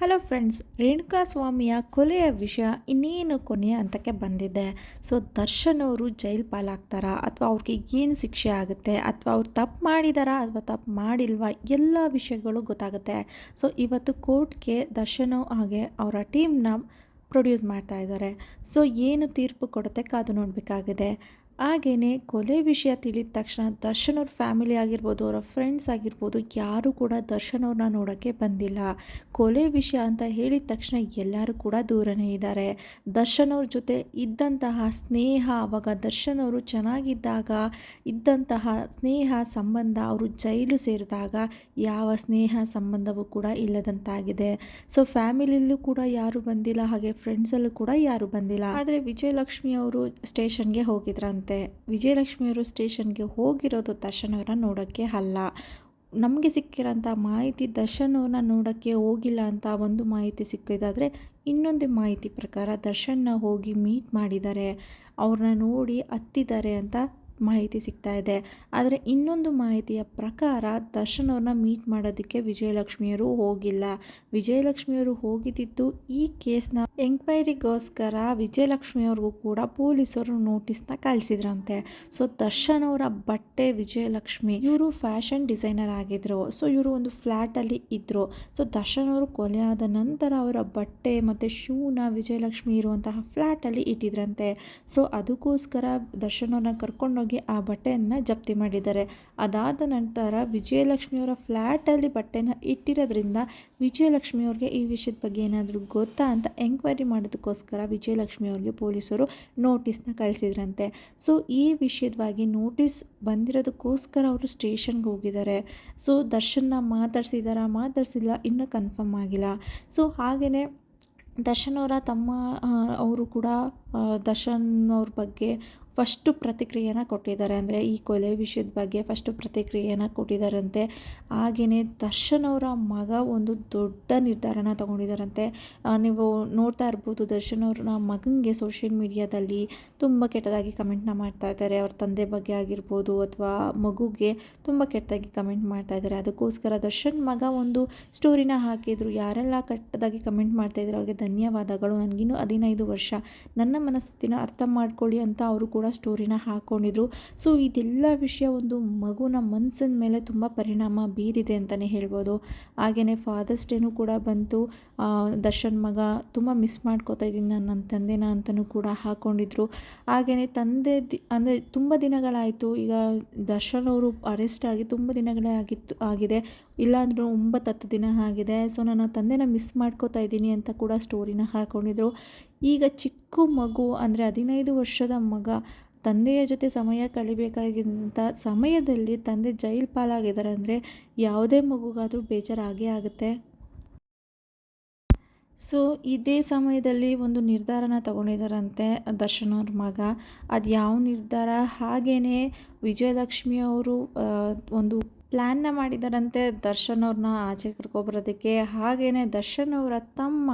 Hello friends Renuka ಸ್ವಾಮಿಯ ಕೊಲೆಯ ವಿಷಯ ಇನ್ನೇನು ಕೊನೆಯ ಹಂತಕ್ಕೆ ಬಂದಿದೆ. ಸೊ ದರ್ಶನ್ ಅವರು ಜೈಲು ಪಾಲಾಗ್ತಾರಾ? ಅಥವಾ ಅವ್ರಿಗೆ ಏನು ಶಿಕ್ಷೆ ಆಗುತ್ತೆ? ಅಥವಾ ಅವ್ರು ತಪ್ಪು ಮಾಡಿದಾರಾ? ಅಥವಾ ತಪ್ಪು ಮಾಡಿಲ್ವಾ? ಎಲ್ಲ ವಿಷಯಗಳು ಗೊತ್ತಾಗುತ್ತೆ. ಸೊ ಇವತ್ತು ಕೋರ್ಟ್ಗೆ ದರ್ಶನ್ ಹಾಗೆ ಅವರ ಟೀಮ್ನ ಪ್ರೊಡ್ಯೂಸ್ ಮಾಡ್ತಾ ಇದ್ದಾರೆ. ಸೊ ಏನು ತೀರ್ಪು ಕೊಡುತ್ತೆ ಕಾದು ನೋಡಬೇಕಾಗಿದೆ. ಹಾಗೆಯೇ ಕೊಲೆ ವಿಷಯ ತಿಳಿದ ತಕ್ಷಣ ದರ್ಶನ್ ಅವ್ರ ಫ್ಯಾಮಿಲಿ ಆಗಿರ್ಬೋದು, ಅವರ ಫ್ರೆಂಡ್ಸ್ ಆಗಿರ್ಬೋದು, ಯಾರೂ ಕೂಡ ದರ್ಶನ್ ಅವ್ರನ್ನ ನೋಡೋಕ್ಕೆ ಬಂದಿಲ್ಲ. ಕೊಲೆ ವಿಷಯ ಅಂತ ಹೇಳಿದ ತಕ್ಷಣ ಎಲ್ಲರೂ ಕೂಡ ದೂರನೇ ಇದ್ದಾರೆ. ದರ್ಶನ್ ಅವ್ರ ಜೊತೆ ಇದ್ದಂತಹ ಸ್ನೇಹ ಅವಾಗ ದರ್ಶನ್ ಅವರು ಚೆನ್ನಾಗಿದ್ದಾಗ, ಇದ್ದಂತಹ ಸ್ನೇಹ ಸಂಬಂಧ ಅವರು ಜೈಲು ಸೇರಿದಾಗ ಯಾವ ಸ್ನೇಹ ಸಂಬಂಧವೂ ಕೂಡ ಇಲ್ಲದಂತಾಗಿದೆ. ಸೊ ಫ್ಯಾಮಿಲಿಯಲ್ಲೂ ಕೂಡ ಯಾರು ಬಂದಿಲ್ಲ, ಹಾಗೆ ಫ್ರೆಂಡ್ಸಲ್ಲೂ ಕೂಡ ಯಾರೂ ಬಂದಿಲ್ಲ. ಆದರೆ ವಿಜಯಲಕ್ಷ್ಮಿ ಅವರು ಸ್ಟೇಷನ್ಗೆ ಹೋಗಿದ್ರಂತೆ. ವಿಜಯಲಕ್ಷ್ಮಿಯವರು ಸ್ಟೇಷನ್ಗೆ ಹೋಗಿರೋದು ದರ್ಶನ್ ನೋಡೋಕ್ಕೆ ಅಲ್ಲ. ನಮಗೆ ಸಿಕ್ಕಿರೋಂಥ ಮಾಹಿತಿ ದರ್ಶನ್ ಅವ್ರನ್ನ ನೋಡೋಕ್ಕೆ ಹೋಗಿಲ್ಲ ಅಂತ ಒಂದು ಮಾಹಿತಿ ಸಿಕ್ಕಿದಾದರೆ ಇನ್ನೊಂದು ಮಾಹಿತಿ ಪ್ರಕಾರ ದರ್ಶನ್ನ ಹೋಗಿ ಮೀಟ್ ಮಾಡಿದ್ದಾರೆ. ಅವ್ರನ್ನ ನೋಡಿ ಹತ್ತಿದ್ದಾರೆ ಅಂತ ಮಾಹಿತಿ ಸಿಗ್ತಾ ಇದೆ. ಆದರೆ ಇನ್ನೊಂದು ಮಾಹಿತಿಯ ಪ್ರಕಾರ ದರ್ಶನ್ ಅವ್ರನ್ನ ಮೀಟ್ ಮಾಡೋದಕ್ಕೆ ವಿಜಯಲಕ್ಷ್ಮಿಯವರು ಹೋಗಿಲ್ಲ. ವಿಜಯಲಕ್ಷ್ಮಿಯವರು ಹೋಗಿದ್ದಿದ್ದು ಈ ಕೇಸ್ನ ಎಂಕ್ವೈರಿಗೋಸ್ಕರ ವಿಜಯಲಕ್ಷ್ಮಿಯವ್ರಿಗೂ ಕೂಡ ಪೊಲೀಸರು ನೋಟಿಸ್ನ ಕಳಿಸಿದ್ರಂತೆ. ಸೊ ದರ್ಶನ್ ಅವರ ಬಟ್ಟೆ ವಿಜಯಲಕ್ಷ್ಮಿ, ಇವರು ಫ್ಯಾಷನ್ ಡಿಸೈನರ್ ಆಗಿದ್ರು. ಸೊ ಇವರು ಒಂದು ಫ್ಲ್ಯಾಟಲ್ಲಿ ಇದ್ದರು ಸೊ ದರ್ಶನ್ ಅವರು ಕೊಲೆ ನಂತರ ಅವರ ಬಟ್ಟೆ ಮತ್ತು ಶೂನ ವಿಜಯಲಕ್ಷ್ಮಿ ಇರುವಂತಹ ಫ್ಲ್ಯಾಟಲ್ಲಿ ಇಟ್ಟಿದ್ರಂತೆ. ಸೊ ಅದಕ್ಕೋಸ್ಕರ ದರ್ಶನ್ ಅವ್ರನ್ನ ಕರ್ಕೊಂಡೋಗಿ ಆ ಬಟ್ಟೆಯನ್ನು ಜಪ್ತಿ ಮಾಡಿದ್ದಾರೆ. ಅದಾದ ನಂತರ ವಿಜಯಲಕ್ಷ್ಮಿಯವರ ಫ್ಲ್ಯಾಟಲ್ಲಿ ಬಟ್ಟೆನ ಇಟ್ಟಿರೋದ್ರಿಂದ ವಿಜಯಲಕ್ಷ್ಮಿಯವ್ರಿಗೆ ಈ ವಿಷಯದ ಬಗ್ಗೆ ಏನಾದರೂ ಗೊತ್ತಾ ಅಂತ ಎಂಕ್ವೈರಿ ಮಾಡೋದಕ್ಕೋಸ್ಕರ ವಿಜಯಲಕ್ಷ್ಮಿಯವ್ರಿಗೆ ಪೊಲೀಸರು ನೋಟಿಸ್ನ ಕಳಿಸಿದ್ರಂತೆ. ಸೊ ಈ ವಿಷಯದವಾಗಿ ನೋಟಿಸ್ ಬಂದಿರೋದಕ್ಕೋಸ್ಕರ ಅವರು ಸ್ಟೇಷನ್ಗೆ ಹೋಗಿದ್ದಾರೆ. ಸೊ ದರ್ಶನ್ನ ಮಾತಾಡ್ಸಿದಾರಾ ಮಾತಾಡ್ಸಿಲ್ಲ, ಇನ್ನೂ ಕನ್ಫರ್ಮ್ ಆಗಿಲ್ಲ. ಸೊ ಹಾಗೆಯೇ ದರ್ಶನ್ ಅವರ ತಮ್ಮ ಅವರು ಕೂಡ ದರ್ಶನ್ ಅವ್ರ ಬಗ್ಗೆ ಫಸ್ಟು ಪ್ರತಿಕ್ರಿಯೆನ ಕೊಟ್ಟಿದ್ದಾರೆ. ಅಂದರೆ ಈ ಕೊಲೆ ವಿಷಯದ ಬಗ್ಗೆ ಫಸ್ಟು ಪ್ರತಿಕ್ರಿಯೆನ ಕೊಟ್ಟಿದ್ದಾರಂತೆ. ಹಾಗೆಯೇ ದರ್ಶನ್ ಅವರ ಮಗ ಒಂದು ದೊಡ್ಡ ನಿರ್ಧಾರನ ತೊಗೊಂಡಿದ್ದಾರಂತೆ. ನೀವು ನೋಡ್ತಾ ಇರ್ಬೋದು ದರ್ಶನ್ ಅವ್ರನ್ನ ಮಗನಿಗೆ ಸೋಷಿಯಲ್ ಮೀಡಿಯಾದಲ್ಲಿ ತುಂಬ ಕೆಟ್ಟದಾಗಿ ಕಮೆಂಟ್ನ ಮಾಡ್ತಾ ಇದ್ದಾರೆ. ಅವ್ರ ತಂದೆ ಬಗ್ಗೆ ಆಗಿರ್ಬೋದು ಅಥವಾ ಮಗುಗೆ ತುಂಬ ಕೆಟ್ಟದಾಗಿ ಕಮೆಂಟ್ ಮಾಡ್ತಾ ಇದ್ದಾರೆ. ಅದಕ್ಕೋಸ್ಕರ ದರ್ಶನ್ ಮಗ ಒಂದು ಸ್ಟೋರಿನ ಹಾಕಿದ್ರು. ಯಾರೆಲ್ಲ ಕೆಟ್ಟದಾಗಿ ಕಮೆಂಟ್ ಮಾಡ್ತಾ ಇದ್ದಾರೆ ಅವ್ರಿಗೆ ಧನ್ಯವಾದಗಳು. ನನಗಿನ್ನೂ ಹದಿನೈದು ವರ್ಷ. ನನ್ನ ಮನಸ್ಥಿತಿನ ಅರ್ಥ ಮಾಡ್ಕೊಳ್ಳಿ ಅಂತ ಅವರು ಕೂಡ ಸ್ಟೋರಿನ ಹಾಕ್ಕೊಂಡಿದ್ರು ಸೊ, ಇದೆಲ್ಲ ವಿಷಯ ಒಂದು ಮಗುನ ಮನಸ್ಸಿನ ಮೇಲೆ ತುಂಬ ಪರಿಣಾಮ ಬೀರಿದೆ ಅಂತಲೇ ಹೇಳ್ಬೋದು. ಹಾಗೆಯೇ ಫಾದರ್ಸ್ ಡೇನೂ ಕೂಡ ಬಂತು. ದರ್ಶನ್ ಮಗ ತುಂಬ ಮಿಸ್ ಮಾಡ್ಕೋತಾ ಇದ್ದೀನಿ ನಾನು ನನ್ನ ತಂದೆನ ಅಂತಲೂ ಕೂಡ ಹಾಕ್ಕೊಂಡಿದ್ರು ಹಾಗೆಯೇ ತಂದೆ ದಿ, ಅಂದರೆ ತುಂಬ ದಿನಗಳಾಯಿತು. ಈಗ ದರ್ಶನ್ ಅವರು ಅರೆಸ್ಟ್ ಆಗಿ ತುಂಬ ದಿನಗಳೇ ಆಗಿತ್ತು, ಆಗಿದೆ. ಇಲ್ಲಾಂದ್ರೂ ಒಂಬತ್ತು ಹತ್ತು ದಿನ ಆಗಿದೆ. ಸೊ, ನನ್ನ ತಂದೆನ ಮಿಸ್ ಮಾಡ್ಕೋತಾ ಇದ್ದೀನಿ ಅಂತ ಕೂಡ ಸ್ಟೋರಿನ ಹಾಕ್ಕೊಂಡಿದ್ರು ಈಗ ಚಿಕ್ಕ ಮಗು ಅಂದರೆ ಹದಿನೈದು ವರ್ಷದ ಮಗ ತಂದೆಯ ಜೊತೆ ಸಮಯ ಕಳಿಬೇಕಾಗಿದ್ದಂಥ ಸಮಯದಲ್ಲಿ ತಂದೆ ಜೈಲು ಪಾಲಾಗಿದ್ದಾರೆ ಅಂದರೆ ಯಾವುದೇ ಮಗುಗಾದರೂ ಬೇಜಾರಾಗೇ ಆಗುತ್ತೆ. ಸೊ ಇದೇ ಸಮಯದಲ್ಲಿ ಒಂದು ನಿರ್ಧಾರನ ತಗೊಂಡಿದ್ದಾರಂತೆ ದರ್ಶನ್ ಅವ್ರ ಮಗ. ಅದು ಯಾವ ನಿರ್ಧಾರ? ಹಾಗೇ ವಿಜಯಲಕ್ಷ್ಮಿ ಅವರು ಒಂದು ಪ್ಲ್ಯಾನ್ನ ಮಾಡಿದ್ದಾರಂತೆ ದರ್ಶನ್ ಅವ್ರನ್ನ ಆಚೆ ಕರ್ಕೊಬರೋದಕ್ಕೆ. ಹಾಗೆಯೇ ದರ್ಶನ್ ಅವರ ತಮ್ಮ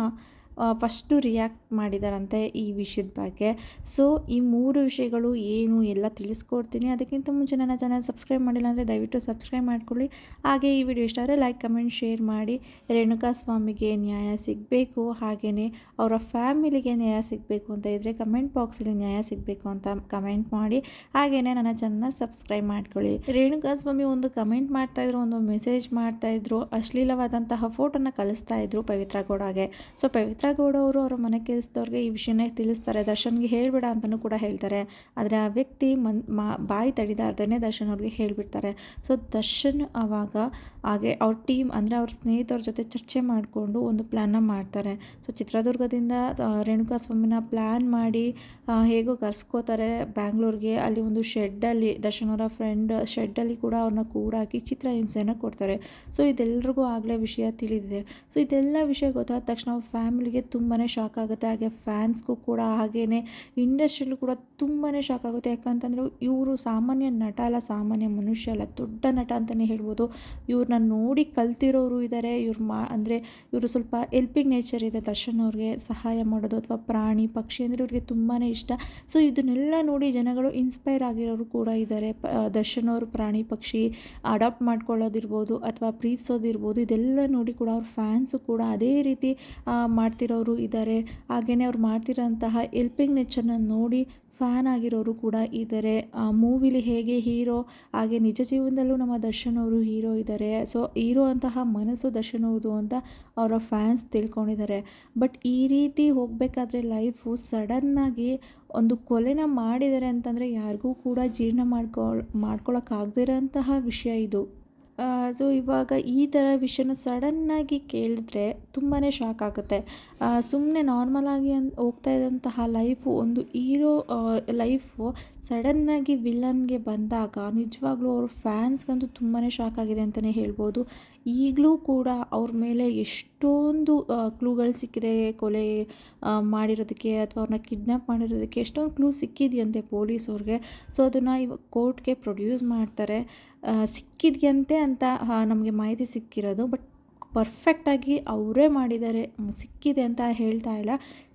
ಫಸ್ಟು ರಿಯಾಕ್ಟ್ ಮಾಡಿದಾರಂತೆ ಈ ವಿಷಯದ ಬಗ್ಗೆ. ಸೊ ಈ ಮೂರು ವಿಷಯಗಳು ಏನು ಎಲ್ಲ ತಿಳಿಸ್ಕೊಡ್ತೀನಿ. ಅದಕ್ಕಿಂತ ಮುಂಚೆ ನನ್ನ ಚಾನಲ್ ಸಬ್ಸ್ಕ್ರೈಬ್ ಮಾಡಿಲ್ಲ ಅಂದರೆ ದಯವಿಟ್ಟು ಸಬ್ಸ್ಕ್ರೈಬ್ ಮಾಡ್ಕೊಳ್ಳಿ. ಹಾಗೆ ಈ ವಿಡಿಯೋ ಇಷ್ಟ ಆದರೆ ಲೈಕ್ ಕಮೆಂಟ್ ಶೇರ್ ಮಾಡಿ. ರೇಣುಕಾ ಸ್ವಾಮಿಗೆ ನ್ಯಾಯ ಸಿಗಬೇಕು. ಹಾಗೆಯೇ ಅವರ ಫ್ಯಾಮಿಲಿಗೆ ನ್ಯಾಯ ಸಿಗಬೇಕು ಅಂತ ಇದ್ದರೆ ಕಮೆಂಟ್ ಬಾಕ್ಸಲ್ಲಿ ನ್ಯಾಯ ಸಿಗಬೇಕು ಅಂತ ಕಮೆಂಟ್ ಮಾಡಿ. ಹಾಗೆಯೇ ನನ್ನ ಚಾನಲ್ನ ಸಬ್ಸ್ಕ್ರೈಬ್ ಮಾಡ್ಕೊಳ್ಳಿ. ರೇಣುಕಾ ಸ್ವಾಮಿ ಒಂದು ಕಮೆಂಟ್ ಮಾಡ್ತಾಯಿದ್ರು ಒಂದು ಮೆಸೇಜ್ ಮಾಡ್ತಾಯಿದ್ರು ಅಶ್ಲೀಲವಾದಂತಹ ಫೋಟೋನ ಕಳಿಸ್ತಾ ಇದ್ರು ಪವಿತ್ರ ಗೌಡಗೆ. ಸೊ ಪವಿತ್ರ ಗೌಡ ಅವರು ಅವರ ಮನೆ ಕೆಲಸದವ್ರಿಗೆ ಈ ವಿಷಯನೇ ತಿಳಿಸ್ತಾರೆ. ದರ್ಶನ್ಗೆ ಹೇಳಬೇಡ ಅಂತಲೂ ಕೂಡ ಹೇಳ್ತಾರೆ. ಆದರೆ ಆ ವ್ಯಕ್ತಿ ಮನ್ ಮಾ ಬಾಯಿ ತಡಿದಾರ್ದೇ ದರ್ಶನ್ ಅವ್ರಿಗೆ ಹೇಳಿಬಿಡ್ತಾರೆ. ಸೊ ದರ್ಶನ್ ಆವಾಗ ಹಾಗೆ ಅವ್ರ ಟೀಮ್ ಅಂದರೆ ಅವ್ರ ಸ್ನೇಹಿತರ ಜೊತೆ ಚರ್ಚೆ ಮಾಡಿಕೊಂಡು ಒಂದು ಪ್ಲ್ಯಾನ್ನ ಮಾಡ್ತಾರೆ. ಸೊ ಚಿತ್ರದುರ್ಗದಿಂದ ರೇಣುಕಾ ಸ್ವಾಮಿನ ಪ್ಲ್ಯಾನ್ ಮಾಡಿ ಹೇಗೋ ಕರ್ಸ್ಕೋತಾರೆ ಬ್ಯಾಂಗ್ಳೂರಿಗೆ. ಅಲ್ಲಿ ಒಂದು ಶೆಡ್ಡಲ್ಲಿ ದರ್ಶನ್ ಅವರ ಫ್ರೆಂಡ್ ಶೆಡ್ಡಲ್ಲಿ ಕೂಡ ಅವ್ರನ್ನ ಕೂಡಾಕಿ ಚಿತ್ರಹಿಂಸೆನ ಕೊಡ್ತಾರೆ. ಸೊ ಇದೆಲ್ಲರಿಗೂ ಆಗಲೇ ವಿಷಯ ತಿಳಿದಿದೆ. ಸೊ ಇದೆಲ್ಲ ವಿಷಯ ಗೊತ್ತಾದ ತಕ್ಷಣ ಫ್ಯಾಮಿಲಿಗೆ ಫ್ಯಾಮಿಲಿಗೆ ತುಂಬಾ ಶಾಕ್ ಆಗುತ್ತೆ. ಹಾಗೆ ಫ್ಯಾನ್ಸ್ಗೂ ಕೂಡ ಹಾಗೆಯೇ ಇಂಡಸ್ಟ್ರಿಯಲ್ಲೂ ಕೂಡ ತುಂಬಾ ಶಾಕ್ ಆಗುತ್ತೆ. ಯಾಕಂತಂದರೆ ಇವರು ಸಾಮಾನ್ಯ ನಟ ಅಲ್ಲ, ಸಾಮಾನ್ಯ ಮನುಷ್ಯ ಅಲ್ಲ, ದೊಡ್ಡ ನಟ ಅಂತಲೇ ಹೇಳ್ಬೋದು. ಇವ್ರನ್ನ ನೋಡಿ ಕಲ್ತಿರೋರು ಇದ್ದಾರೆ ಇವ್ರು ಮಾ, ಅಂದರೆ ಇವರು ಸ್ವಲ್ಪ ಎಲ್ಪಿಂಗ್ ನೇಚರ್ ಇದೆ ದರ್ಶನ್ ಅವ್ರಿಗೆ ಸಹಾಯ ಮಾಡೋದು ಅಥವಾ ಪ್ರಾಣಿ, ಪಕ್ಷಿ ಅಂದರೆ ಇವ್ರಿಗೆ ತುಂಬಾ ಇಷ್ಟ. ಸೊ ಇದನ್ನೆಲ್ಲ ನೋಡಿ ಜನಗಳು ಇನ್ಸ್ಪೈರ್ ಆಗಿರೋರು ಕೂಡ ಇದ್ದಾರೆ ದರ್ಶನ್ ಅವರು ಪ್ರಾಣಿ, ಪಕ್ಷಿ ಅಡಾಪ್ಟ್ ಮಾಡ್ಕೊಳ್ಳೋದಿರ್ಬೋದು ಅಥವಾ ಪ್ರೀತಿಸೋದಿರ್ಬೋದು. ಇದೆಲ್ಲ ನೋಡಿ ಕೂಡ ಅವ್ರ ಫ್ಯಾನ್ಸು ಕೂಡ ಅದೇ ರೀತಿ ಮಾಡ್ತಿರೋರು ಇದ್ದಾರೆ ಹಾಗೆಯೇ ಅವ್ರು ಮಾಡ್ತಿರೋಂತಹ ಎಲ್ಪಿಂಗ್ ನೇಚರ್ನ ನೋಡಿ ಫ್ಯಾನ್ ಆಗಿರೋರು ಕೂಡ ಇದ್ದಾರೆ ಮೂವಿಲಿ ಹೇಗೆ ಹೀರೋ, ಹಾಗೆ ನಿಜ ಜೀವನದಲ್ಲೂ ನಮ್ಮ ದರ್ಶನ್ ಅವರು ಹೀರೋ ಇದ್ದಾರೆ ಸೊ, ಹೀರೋ ಅಂತಹ ಮನಸ್ಸು ದರ್ಶನ್ ಅವ್ರದ್ದು ಅಂತ ಅವರ ಫ್ಯಾನ್ಸ್ ತಿಳ್ಕೊಂಡಿದ್ದಾರೆ ಬಟ್ ಈ ರೀತಿ ಹೋಗಬೇಕಾದ್ರೆ ಲೈಫು ಸಡನ್ನಾಗಿ ಒಂದು ಕೊಲೆನ ಮಾಡಿದ್ದಾರೆ ಅಂತಂದರೆ ಯಾರಿಗೂ ಕೂಡ ಜೀರ್ಣ ಮಾಡ್ಕೊಳ್, ಮಾಡ್ಕೊಳಕ್ಕಾಗದಿರೋಂತಹ ವಿಷಯ ಇದು. ಸೊ ಇವಾಗ ಈ ಥರ ವಿಷಯನ ಸಡನ್ನಾಗಿ ಕೇಳಿದ್ರೆ ತುಂಬಾ ಶಾಕ್ ಆಗುತ್ತೆ. ಸುಮ್ಮನೆ ನಾರ್ಮಲಾಗಿ ಅನ್, ಹೋಗ್ತಾ ಇದ್ದಂತಹ ಲೈಫು ಒಂದು ಹೀರೋ ಲೈಫು ಸಡನ್ನಾಗಿ ವಿಲನ್ಗೆ ಬಂದಾಗ ನಿಜವಾಗ್ಲೂ ಅವ್ರ ಫ್ಯಾನ್ಸ್ಗಂತೂ ತುಂಬಾ ಶಾಕ್ ಆಗಿದೆ ಅಂತಲೇ ಹೇಳ್ಬೋದು. ಈಗಲೂ ಕೂಡ ಅವ್ರ ಮೇಲೆ ಎಷ್ಟೊಂದು ಕ್ಲೂಗಳು ಸಿಕ್ಕಿದೆ, ಕೊಲೆ ಮಾಡಿರೋದಕ್ಕೆ ಅಥವಾ ಅವ್ರನ್ನ ಕಿಡ್ನ್ಯಾಪ್ ಮಾಡಿರೋದಕ್ಕೆ ಎಷ್ಟೊಂದು ಕ್ಲೂ ಸಿಕ್ಕಿದೆಯಂತೆ ಪೊಲೀಸವ್ರಿಗೆ. ಸೊ, ಅದನ್ನು ಇವಾಗ ಕೋರ್ಟ್ಗೆ ಪ್ರೊಡ್ಯೂಸ್ ಮಾಡ್ತಾರೆ. ಸಿಕ್ಕಿದೆಯಂತೆ ಅಂತ ನಮಗೆ ಮಾಹಿತಿ ಸಿಕ್ಕಿರೋದು. ಬಟ್ ಪರ್ಫೆಕ್ಟಾಗಿ ಅವರೇ ಮಾಡಿದ್ದಾರೆ. ಸಿಕ್ಕಿದೆ ಅಂತ ಹೇಳ್ತಾ ಇಲ್ಲ.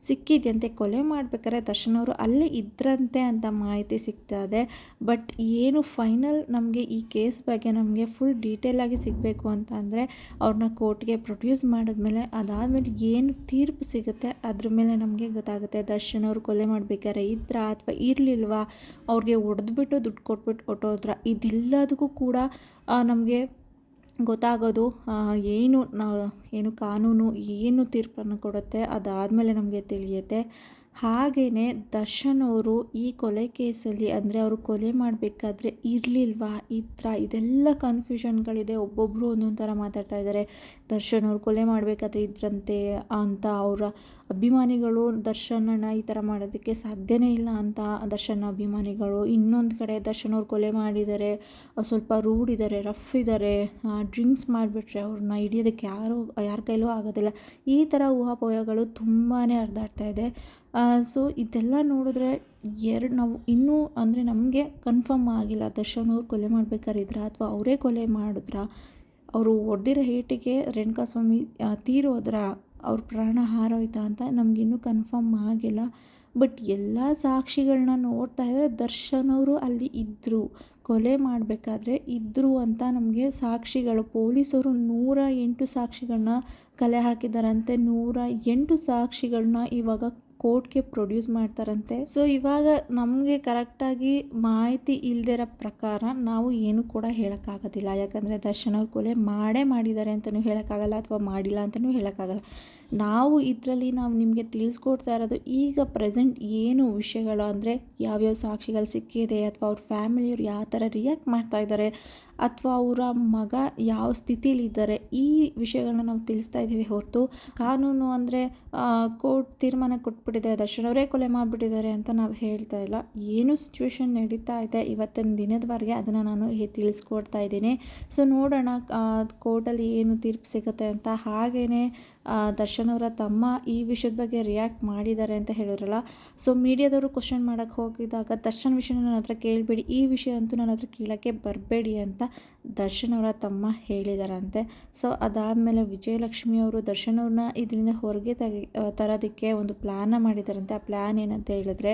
ಸಿಕ್ಕಿದೆಯಂತೆ, ಕೊಲೆ ಮಾಡ್ಬೇಕಾದ್ರೆ ದರ್ಶನ್ ಅವರು ಅಲ್ಲೇ ಇದ್ರಂತೆ ಅಂತ ಮಾಹಿತಿ ಸಿಗ್ತಾ ಇದೆ. ಬಟ್ ಏನು ಫೈನಲ್ ನಮಗೆ ಈ ಕೇಸ್ ಬಗ್ಗೆ ನಮಗೆ ಫುಲ್ ಡೀಟೇಲಾಗಿ ಸಿಗಬೇಕು ಅಂತ ಅಂದರೆ ಅವ್ರನ್ನ ಕೋರ್ಟ್ಗೆ ಪ್ರೊಡ್ಯೂಸ್ ಮಾಡಿದ್ಮೇಲೆ ಅದಾದಮೇಲೆ ಏನು ತೀರ್ಪು ಸಿಗುತ್ತೆ ಅದ್ರ ಮೇಲೆ ನಮಗೆ ಗೊತ್ತಾಗುತ್ತೆ. ದರ್ಶನ್ ಅವರು ಕೊಲೆ ಮಾಡಬೇಕಾದ್ರೆ ಇದ್ರ ಅಥವಾ ಇರಲಿಲ್ವಾ? ಅವ್ರಿಗೆ ಹೊಡೆದ್ಬಿಟ್ಟು ದುಡ್ಡು ಕೊಟ್ಬಿಟ್ಟು ಹೊಟ್ಟೋದ್ರ ಇದೆಲ್ಲದಕ್ಕೂ ಕೂಡ ನಮಗೆ ಗೊತ್ತಾಗೋದು ಏನು ಏನು ಕಾನೂನು ಏನು ತೀರ್ಪನ್ನು ಕೊಡುತ್ತೆ ಅದಾದಮೇಲೆ ನಮಗೆ ತಿಳಿಯುತ್ತೆ. ಹಾಗೆಯೇ ದರ್ಶನ್ ಅವರು ಈ ಕೊಲೆ ಕೇಸಲ್ಲಿ ಅಂದರೆ ಅವರು ಕೊಲೆ ಮಾಡಬೇಕಾದ್ರೆ ಇರಲಿಲ್ವಾ? ಈ ಥರ ಇದೆಲ್ಲ ಕನ್ಫ್ಯೂಷನ್ಗಳಿದೆ ಒಬ್ಬೊಬ್ಬರು ಒಂದೊಂದು ಥರ ಮಾತಾಡ್ತಾ ಇದ್ದಾರೆ ದರ್ಶನ್ ಅವರು ಕೊಲೆ ಮಾಡಬೇಕಾದ್ರೆ ಇದ್ರಂತೆ ಅಂತ ಅವರ ಅಭಿಮಾನಿಗಳು ದರ್ಶನನ ಈ ಥರ ಮಾಡೋದಕ್ಕೆ ಸಾಧ್ಯನೇ ಇಲ್ಲ ಅಂತ ದರ್ಶನ್ ಅಭಿಮಾನಿಗಳು. ಇನ್ನೊಂದು ಕಡೆ ದರ್ಶನ್ ಅವ್ರು ಕೊಲೆ ಮಾಡಿದ್ದಾರೆ ಸ್ವಲ್ಪ ರೂಡ್ ಇದ್ದಾರೆ ರಫ್ ಇದ್ದಾರೆ ಡ್ರಿಂಕ್ಸ್ ಮಾಡಿಬಿಟ್ರೆ ಅವ್ರನ್ನ ಹಿಡಿಯೋದಕ್ಕೆ ಯಾರು, ಯಾರ ಕೈಲೂ ಆಗೋದಿಲ್ಲ. ಈ ಥರ ಊಹಾಪೋಹಗಳು ತುಂಬಾ ಹರಿದಾಡ್ತಾ ಇದೆ. ಸೊ ಇದೆಲ್ಲ ನೋಡಿದ್ರೆ ಎರಡು ನಾವು ಇನ್ನೂ ಅಂದರೆ ನಮಗೆ ಕನ್ಫರ್ಮ್ ಆಗಿಲ್ಲ. ದರ್ಶನ್ ಅವ್ರು ಕೊಲೆ ಮಾಡ್ಬೇಕಾರಿದ್ರ ಅಥವಾ ಅವರೇ ಕೊಲೆ ಮಾಡಿದ್ರಾ, ಅವರು ಹೊಡೆದಿರೋ ರೇಣುಕಾ ಸ್ವಾಮಿ ತೀರೋದ್ರ ಅವ್ರ ಪ್ರಾಣ ಹಾರೋಯ್ತಾ ಅಂತ ನಮಗಿನ್ನೂ ಕನ್ಫರ್ಮ್ ಆಗಿಲ್ಲ. ಬಟ್ ಎಲ್ಲ ಸಾಕ್ಷಿಗಳನ್ನ ನೋಡ್ತಾ ಇದ್ದರೆ ದರ್ಶನ್ ಅವರು ಅಲ್ಲಿ ಇದ್ದರು ಕೊಲೆ ಮಾಡಬೇಕಾದ್ರೆ ಇದ್ದರು ಅಂತ ನಮಗೆ ಸಾಕ್ಷಿಗಳು, ಪೊಲೀಸರು ನೂರ ಎಂಟು ಸಾಕ್ಷಿಗಳನ್ನ ಕಲೆ ಹಾಕಿದ್ದಾರಂತೆ ನೂರ ಎಂಟು ಸಾಕ್ಷಿಗಳನ್ನ ಇವಾಗ ಕೋರ್ಟ್ಗೆ ಪ್ರೊಡ್ಯೂಸ್ ಮಾಡ್ತಾರಂತೆ. ಸೊ ಇವಾಗ ನಮಗೆ ಕರೆಕ್ಟಾಗಿ ಮಾಹಿತಿ ಇಲ್ದಿರೋ ಪ್ರಕಾರ ನಾವು ಏನು ಕೂಡ ಹೇಳೋಕ್ಕಾಗೋದಿಲ್ಲ. ಯಾಕಂದರೆ ದರ್ಶನ್ ಅವ್ರ ಕೊಲೆ ಮಾಡೇ ಮಾಡಿದ್ದಾರೆ ಅಂತಲೂ ಹೇಳೋಕ್ಕಾಗಲ್ಲ ಅಥವಾ ಮಾಡಿಲ್ಲ ಅಂತಲೂ ಹೇಳೋಕ್ಕಾಗಲ್ಲ. ನಾವು ಇದರಲ್ಲಿ ನಾವು ನಿಮಗೆ ತಿಳಿಸ್ಕೊಡ್ತಾ ಇರೋದು ಈಗ ಪ್ರೆಸೆಂಟ್ ಏನು ವಿಷಯಗಳು ಅಂದರೆ ಯಾವ್ಯಾವ ಸಾಕ್ಷಿಗಳು ಸಿಕ್ಕಿದೆ ಅಥವಾ ಅವ್ರ ಫ್ಯಾಮಿಲಿಯವ್ರು ಯಾವ ಥರ ರಿಯಾಕ್ಟ್ ಮಾಡ್ತಾ ಇದ್ದಾರೆ. ಅಥವಾ ಅವರ ಮಗ ಯಾವ ಸ್ಥಿತಿಲಿದ್ದಾರೆ ಈ ವಿಷಯಗಳನ್ನ ನಾವು ತಿಳಿಸ್ತಾ ಇದ್ದೀವಿ ಹೊರತು. ಕಾನೂನು ಅಂದರೆ ಕೋರ್ಟ್ ತೀರ್ಮಾನ ಕೊಟ್ಬಿಟ್ಟಿದೆ, ದರ್ಶನ್ ಅವರೇ ಕೊಲೆ ಮಾಡಿಬಿಟ್ಟಿದ್ದಾರೆ ಅಂತ ನಾವು ಹೇಳ್ತಾ ಇಲ್ಲ. ಏನು ಸಿಚುವೇಶನ್ ನಡೀತಾ ಇದೆ ಇವತ್ತಿನ ದಿನದವರೆಗೆ ಅದನ್ನು ನಾನು ತಿಳಿಸ್ಕೊಡ್ತಾ ಇದ್ದೀನಿ. ಸೊ ನೋಡೋಣ ಕೋರ್ಟಲ್ಲಿ ಏನು ತೀರ್ಪು ಸಿಗುತ್ತೆ ಅಂತ. ಹಾಗೇ ದರ್ಶನ್ ಅವರ ತಮ್ಮ ಈ ವಿಷಯದ ಬಗ್ಗೆ ರಿಯಾಕ್ಟ್ ಮಾಡಿದ್ದಾರೆ ಅಂತ ಹೇಳಿದ್ರಲ್ಲ. ಸೊ ಮೀಡಿಯಾದವರು ಕ್ವಶನ್ ಮಾಡೋಕ್ಕೆ ಹೋಗಿದಾಗ ದರ್ಶನ್ ವಿಷಯನ ನನ್ನ ಹತ್ರ ಕೇಳಬೇಡಿ, ಈ ವಿಷಯ ಅಂತೂ ನನ್ನ ಹತ್ರ ಕೇಳೋಕ್ಕೆ ಬರಬೇಡಿ ಅಂತ ದರ್ಶನ್ ಅವರ ತಮ್ಮ ಹೇಳಿದಾರಂತೆ. ಸೊ ಅದಾದಮೇಲೆ ವಿಜಯಲಕ್ಷ್ಮಿ ಅವರು ದರ್ಶನ್ ಅವ್ರನ್ನ ಇದರಿಂದ ಹೊರಗೆ ತೆಗಿ ತರೋದಕ್ಕೆ ಒಂದು ಪ್ಲ್ಯಾನ ಮಾಡಿದಾರಂತೆ. ಆ ಪ್ಲ್ಯಾನ್ ಏನಂತ ಹೇಳಿದ್ರೆ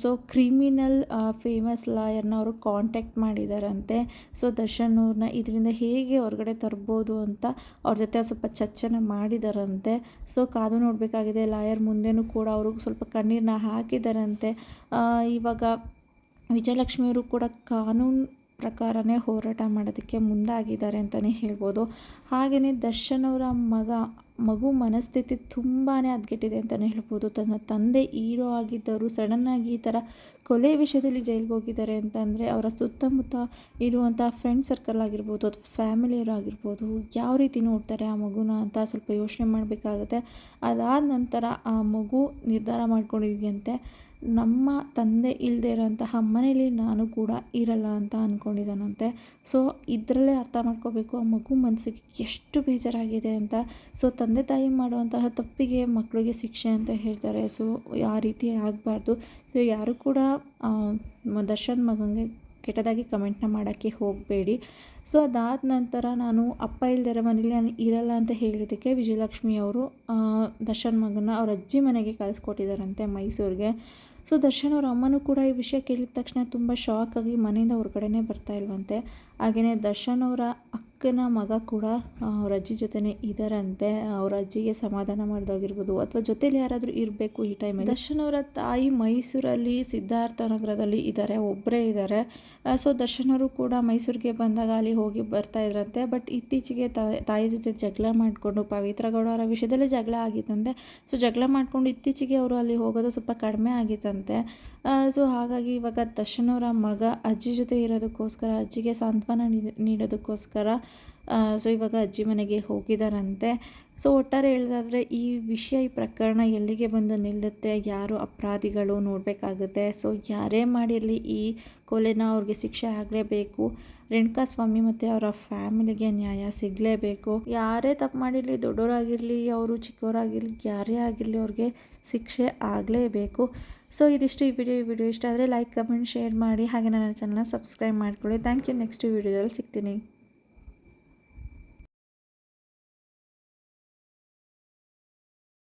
ಸೊ ಕ್ರಿಮಿನಲ್ ಫೇಮಸ್ ಲಾಯರ್ನ ಅವರು ಕಾಂಟ್ಯಾಕ್ಟ್ ಮಾಡಿದಾರಂತೆ. ಸೊ ದರ್ಶನ್ ಅವ್ರನ್ನ ಇದರಿಂದ ಹೇಗೆ ಹೊರಗಡೆ ತರ್ಬೋದು ಅಂತ ಅವ್ರ ಜೊತೆ ಸ್ವಲ್ಪ ಚರ್ಚೆನ ಮಾಡಿದಾರಂತೆ. ಸೊ ಕಾದು ನೋಡಬೇಕಾಗಿದೆ ಲಾಯರ್ ಮುಂದೆನೂ ಕೂಡ ಅವರು ಸ್ವಲ್ಪ ಕಣ್ಣೀರನ್ನ ಹಾಕಿದಾರಂತೆ. ಇವಾಗ ವಿಜಯಲಕ್ಷ್ಮಿಯವರು ಕೂಡ ಕಾನೂನು ಪ್ರಕಾರನೇ ಹೋರಾಟ ಮಾಡೋದಕ್ಕೆ ಮುಂದಾಗಿದ್ದಾರೆ ಅಂತಲೇ ಹೇಳ್ಬೋದು. ಹಾಗೆಯೇ ದರ್ಶನ್ ಅವರ ಮಗ ಮಗು ಮನಸ್ಥಿತಿ ತುಂಬಾ ಹದ್ಗೆಟ್ಟಿದೆ ಅಂತಲೇ ಹೇಳ್ಬೋದು. ತನ್ನ ತಂದೆ ಹೀರೋ ಆಗಿದ್ದವರು ಸಡನ್ನಾಗಿ ಈ ಥರ ಕೊಲೆ ವಿಷಯದಲ್ಲಿ ಜೈಲಿಗೆ ಹೋಗಿದ್ದಾರೆ ಅಂತಂದರೆ ಅವರ ಸುತ್ತಮುತ್ತ ಇರುವಂಥ ಫ್ರೆಂಡ್ ಸರ್ಕಲ್ ಆಗಿರ್ಬೋದು ಅಥವಾ ಫ್ಯಾಮಿಲಿಯರು ಆಗಿರ್ಬೋದು ಯಾವ ರೀತಿ ನೋಡ್ತಾರೆ ಆ ಮಗುನ ಅಂತ ಸ್ವಲ್ಪ ಯೋಚನೆ ಮಾಡಬೇಕಾಗತ್ತೆ. ಅದಾದ ನಂತರ ಆ ಮಗು ನಿರ್ಧಾರ ಮಾಡ್ಕೊಂಡಿದೆಯಂತೆ, ನಮ್ಮ ತಂದೆ ಇಲ್ಲದೆ ಇರೋಂತಹ ಮನೇಲಿ ನಾನು ಕೂಡ ಇರಲ್ಲ ಅಂತ ಅಂದ್ಕೊಂಡಿದ್ದಾನಂತೆ ಸೊ ಇದರಲ್ಲೇ ಅರ್ಥ ಮಾಡ್ಕೋಬೇಕು ಆ ಮಗು ಮನಸ್ಸಿಗೆ ಎಷ್ಟು ಬೇಜಾರಾಗಿದೆ ಅಂತ. ಸೊ ತಂದೆ ತಾಯಿ ಮಾಡುವಂತಹ ತಪ್ಪಿಗೆ ಮಕ್ಕಳಿಗೆ ಶಿಕ್ಷೆ ಅಂತ ಹೇಳ್ತಾರೆ. ಸೊ, ಆ ರೀತಿ ಆಗಬಾರ್ದು. ಸೊ, ಯಾರು ಕೂಡ ದರ್ಶನ್ ಮಗನಿಗೆ ಕೆಟ್ಟದಾಗಿ ಕಮೆಂಟ್ನ ಮಾಡೋಕ್ಕೆ ಹೋಗಬೇಡಿ. ಸೊ, ಅದಾದ ನಂತರ ನಾನು ಅಪ್ಪ ಇಲ್ದಿರೋ ಮನೇಲಿ ನಾನು ಇರಲ್ಲ ಅಂತ ಹೇಳಿದ್ದಕ್ಕೆ ವಿಜಯಲಕ್ಷ್ಮಿ ಅವರು ದರ್ಶನ್ ಮಗನ ಅವ್ರ ಅಜ್ಜಿ ಮನೆಗೆ ಕಳಿಸ್ಕೊಟ್ಟಿದ್ದಾರಂತೆ ಮೈಸೂರಿಗೆ. ಸೊ, ದರ್ಶನ್ ಅವ್ರ ಅಮ್ಮನೂ ಕೂಡ ಈ ವಿಷಯ ಕೇಳಿದ ತಕ್ಷಣ ತುಂಬ ಶಾಕ್ ಆಗಿ ಮನೆಯಿಂದ ಹೊರಗಡೆನೇ ಬರ್ತಾ ಇಲ್ವಂತೆ. ಹಾಗೆಯೇ ದರ್ಶನ್ ಅವರ ಅಕ್ಕನ ಮಗ ಕೂಡ ಅವ್ರ ಅಜ್ಜಿ ಜೊತೆನೇ ಇದ್ದಾರಂತೆ ಅವ್ರ ಅಜ್ಜಿಗೆ ಸಮಾಧಾನ ಮಾಡೋದಾಗಿರ್ಬೋದು. ಅಥವಾ ಜೊತೇಲಿ ಯಾರಾದರೂ ಇರಬೇಕು ಈ ಟೈಮಲ್ಲಿ ದರ್ಶನ್ ಅವರ ತಾಯಿ ಮೈಸೂರಲ್ಲಿ ಸಿದ್ಧಾರ್ಥ ನಗರದಲ್ಲಿ ಇದ್ದಾರೆ ಒಬ್ಬರೇ ಇದ್ದಾರೆ ಸೊ ದರ್ಶನ್ ಅವರು ಕೂಡ ಮೈಸೂರಿಗೆ ಬಂದಾಗ ಅಲ್ಲಿ ಹೋಗಿ ಬರ್ತಾ ಇದ್ರಂತೆ. ಬಟ್ ಇತ್ತೀಚೆಗೆ ತಾಯಿ ಜೊತೆ ಜಗಳ ಮಾಡಿಕೊಂಡು, ಪವಿತ್ರ ಗೌಡ ಅವರ ವಿಷಯದಲ್ಲೇ ಜಗಳ ಆಗಿತ್ತಂತೆ. ಸೊ ಜಗಳ ಮಾಡಿಕೊಂಡು ಇತ್ತೀಚೆಗೆ ಅವರು ಅಲ್ಲಿ ಹೋಗೋದು ಸ್ವಲ್ಪ ಕಡಿಮೆ ಆಗಿತ್ತಂತೆ. ಸೊ ಹಾಗಾಗಿ ಇವಾಗ ದರ್ಶನ್ ಅವರ ಮಗ ಅಜ್ಜಿ ಜೊತೆ ಇರೋದಕ್ಕೋಸ್ಕರ ಅಜ್ಜಿಗೆ ಸಾಂತ್ವನ ನೀಡ್- ನೀಡೋದಕ್ಕೋಸ್ಕರ ಸೊ ಇವಾಗ ಅಜ್ಜಿ ಮನೆಗೆ ಹೋಗಿದ್ದಾರಂತೆ ಸೊ ಒಟ್ಟಾರೆ ಹೇಳೋದಾದರೆ ಈ ವಿಷಯ, ಈ ಪ್ರಕರಣ ಎಲ್ಲಿಗೆ ಬಂದು ನಿಲ್ಲುತ್ತೆ, ಯಾರು ಅಪರಾಧಿಗಳು ನೋಡಬೇಕಾಗುತ್ತೆ. ಸೊ ಯಾರೇ ಮಾಡಿರಲಿ ಈ ಕೊಲೆನ ಅವ್ರಿಗೆ ಶಿಕ್ಷೆ ಆಗಲೇಬೇಕು, ರೇಣುಕಾ ಸ್ವಾಮಿ ಮತ್ತು ಅವರ ಫ್ಯಾಮಿಲಿಗೆ ನ್ಯಾಯ ಸಿಗಲೇಬೇಕು. ಯಾರೇ ತಪ್ಪು ಮಾಡಿರಲಿ ದೊಡ್ಡವರಾಗಿರಲಿ ಅವರು ಚಿಕ್ಕವರಾಗಿರಲಿ, ಯಾರೇ ಆಗಿರಲಿ ಅವ್ರಿಗೆ ಶಿಕ್ಷೆ ಆಗಲೇಬೇಕು. ಸೊ ಇದಿಷ್ಟು ಈ ವಿಡಿಯೋ ಈ ವಿಡಿಯೋ ಇಷ್ಟ ಆದರೆ ಲೈಕ್ ಕಮೆಂಟ್ ಶೇರ್ ಮಾಡಿ ಹಾಗೆ ನನ್ನ ಚಾನಲ್ನ ಸಬ್ಸ್ಕ್ರೈಬ್ ಮಾಡ್ಕೊಳ್ಳಿ. ಥ್ಯಾಂಕ್ ಯು ನೆಕ್ಸ್ಟ್ ವಿಡಿಯೋದಲ್ಲಿ ಸಿಗ್ತೀನಿ.